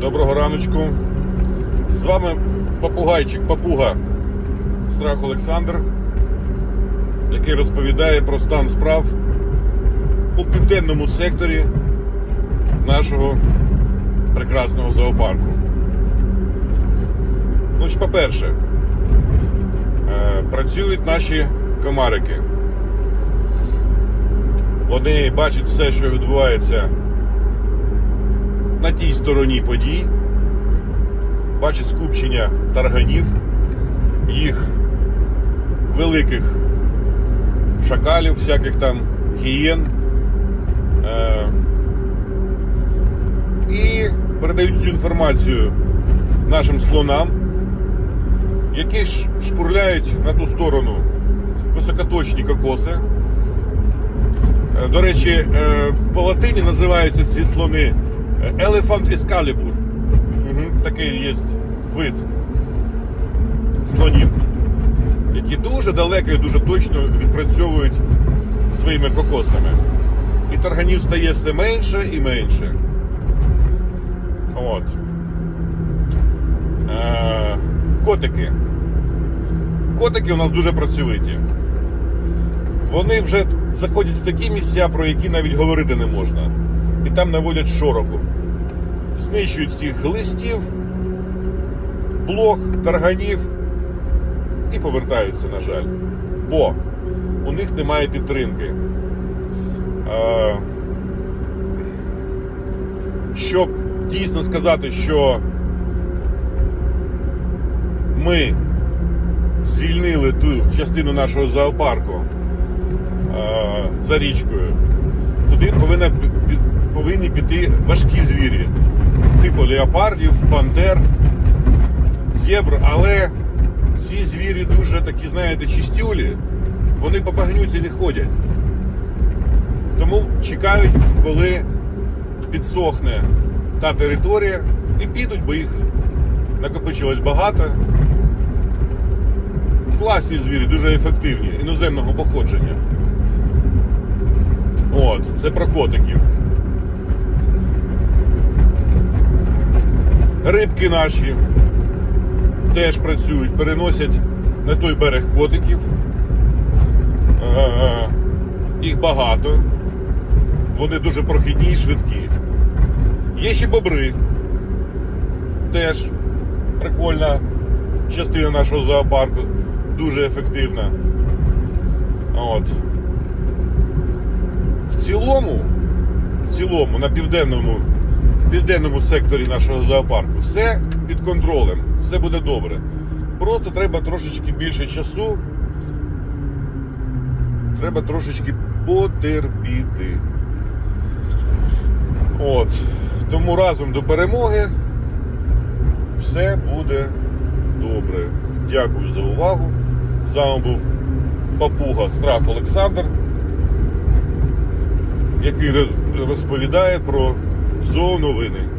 Доброго раночку. З вами попугайчик Папуга Страх Олександр, який розповідає про стан справ у південному секторі нашого прекрасного зоопарку. Ну ж, по-перше, е, працюють наші комарики. Вони бачать все, що відбувається на тій стороні подій, бачать скупчення тарганів, їх великих шакалів, всяких там гієн. Е- і передають цю інформацію нашим слонам, які ж шпурляють на ту сторону високоточні кокоси. Е, До речі, е, по латині називаються ці слони Elephant Excalibur. Угу, такий є вид слонів, які дуже далеко і дуже точно відпрацьовують своїми кокосами. І тарганів стає все менше і менше. От. Е, котики. Котики у нас дуже працьовиті. Вони вже заходять в такі місця, про які навіть говорити не можна. І там наводять шороху. Знищують всіх глистів, блох, тарганів і повертаються, на жаль. Бо у них немає підтримки. Щоб дійсно сказати, що ми звільнили ту частину нашого зоопарку за річкою, туди повинна, повинні піти важкі звірі, типу леопардів, пантер, зебр, але ці звірі дуже такі, знаєте, чистюлі, вони по багнюці не ходять. Тому чекають, коли підсохне та територія, і підуть, бо їх накопичилось багато. Класні звірі, дуже ефективні, іноземного походження. От, це про котиків. Рибки наші теж працюють, переносять на той берег котиків. Е, Їх багато. Вони дуже прохідні і швидкі. Є ще бобри. Теж прикольна частина нашого зоопарку. Дуже ефективна. От. В цілому, в цілому, на південному, в південному секторі нашого зоопарку все під контролем, все буде добре. Просто треба трошечки більше часу. Треба трошечки потерпіти. От. Тому разом до перемоги все буде добре. Дякую за увагу. З вами був Папуга Страх Олександр, який розповідає про зооновини.